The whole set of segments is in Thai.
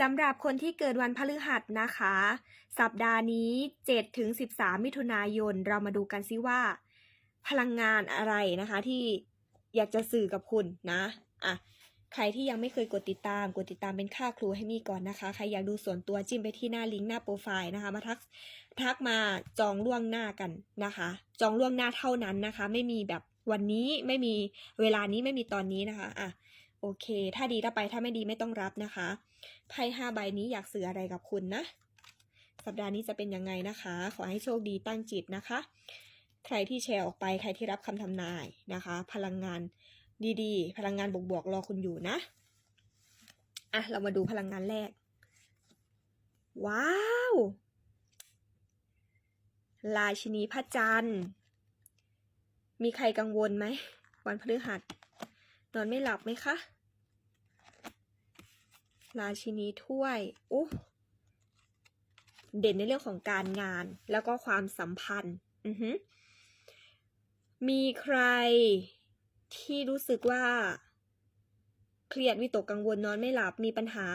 สำหรับคนที่เกิดวันพฤหัสนะคะ สัปดาห์นี้7ถึง13 มิถุนายน เรามาดูกันซิว่า พลังงานอะไรนะคะ ที่อยากจะสื่อกับคุณนะอะใครที่ยังไม่เคยกดติดตาม กดติดตามเป็นค่าครูให้มีก่อนนะคะ ใครอยากดูส่วนตัวจิ้มไปที่หน้าลิงก์หน้าโปรไฟล์นะคะ มาทักทักมาจองล่วงหน้ากันนะคะ จองล่วงหน้าเท่านั้นนะคะ ไม่มีแบบวันนี้ไม่มีเวลานี้ไม่มีตอนนี้นะคะอะ โอเค ถ้าดีรับไปถ้าไม่ดีไม่ต้องรับนะคะ ไพ่ห้าใบนี้อยากสื่ออะไรกับคุณนะ สัปดาห์นี้จะเป็นยังไงนะคะ ขอให้โชคดีตั้งจิตนะคะ ใครที่แชร์ออกไปใครที่รับคำทำนายนะคะ พลังงานดีๆ พลังงานบวกๆรอคุณอยู่นะ อะ เรามาดูพลังงานแรก ว้าว ราชินีพระจันทร์ มีใครกังวลไหม วันพฤหัส นอนไม่หลับไหมคะ ราชินีถ้วยโอ้เด่นในเรื่องของการงานแล้วก็ความสัมพันธ์ อือหือมีใครที่รู้สึกว่า เครียดวิตกกังวลนอนไม่หลับมีปัญหา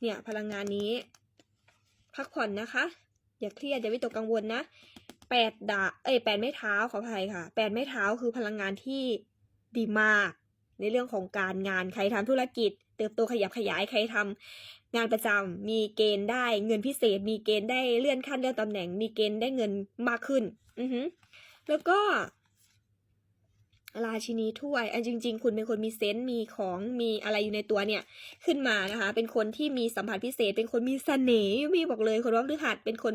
เนี่ยพลังงานนี้ พักผ่อนนะคะ อย่าเครียดอย่าวิตกกังวลนะแปดดาเอ้ยแปดไม้เท้าขออภัยค่ะแปดไม้เท้าคือพลังงานที่ดีมาก ในเรื่องของการงานใครทำธุรกิจ เติบโตขยับขยายใครทำงานประจำมีเกณฑ์ได้เงินพิเศษ มีเกณฑ์ได้เลื่อนขั้นเลื่อนตำแหน่ง มีเกณฑ์ได้เงินมากขึ้น อือฮึแล้วก็ราชินีถ้วยอันจริง ๆ คุณเป็นคนมีเซนต์มีของมีอะไรอยู่ในตัวเนี่ยขึ้นมานะคะ เป็นคนที่มีสัมผัสพิเศษ เป็นคนมีเสน่ห์มีบอกเลยคนว่าพฤหัสเป็นคน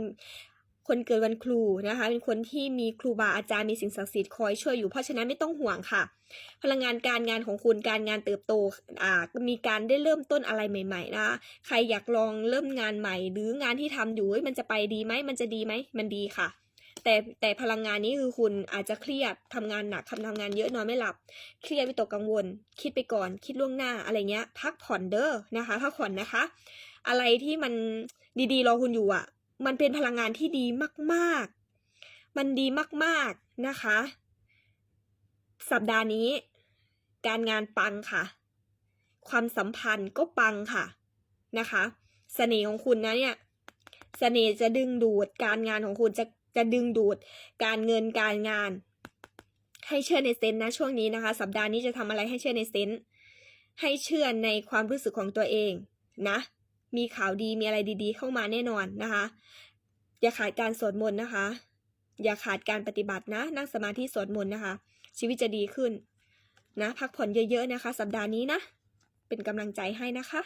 คนเกิดวันครูนะคะเป็นคนที่มีครูบาอาจารย์มีสิ่งศักดิ์สิทธิ์คอยช่วยอยู่เพราะฉะนั้นไม่ต้องห่วงค่ะ พลังงานการงานของคุณการงานเติบโตอ่ามีการได้เริ่มต้นอะไรใหม่ๆนะคะใครอยากลองเริ่มงานใหม่ หรืองานที่ทำอยู่มันจะไปดีไหมมันจะดีไหมมันดีค่ะ แต่แต่พลังงานนี้คือคุณอาจจะเครียดทำงานหนักทำทำงานเยอะนอนไม่หลับ เครียดวิตกกังวล คิดไปก่อน คิดล่วงหน้าอะไรเงี้ย พักผ่อนเด้อนะคะพักผ่อนนะคะ อะไรที่มันดีๆรอคุณอยู่อะ มันเป็นพลังงานที่ดีมาก ๆ มันดีมาก ๆ นะคะ สัปดาห์นี้ การงานปังค่ะ ความสัมพันธ์ก็ปังค่ะนะคะเสน่ห์ของคุณนะเนี่ยเสน่ห์จะดึงดูดการงานของคุณจะจะดึงดูดการเงินการงาน ให้เชื่อในเซนต์นะช่วงนี้นะคะ สัปดาห์นี้จะทำอะไรให้เชื่อในเซนต์ให้เชื่อในความรู้สึกของตัวเองนะ มีข่าวดีมีอะไรดีๆ เข้ามาแน่นอนนะคะ อย่าขาดการสวดมนต์นะคะ อย่าขาดการปฏิบัตินะ นั่งสมาธิสวดมนต์นะคะ ชีวิตจะดีขึ้นนะ พักผ่อนเยอะๆนะคะ สัปดาห์นี้นะ เป็นกำลังใจให้นะคะ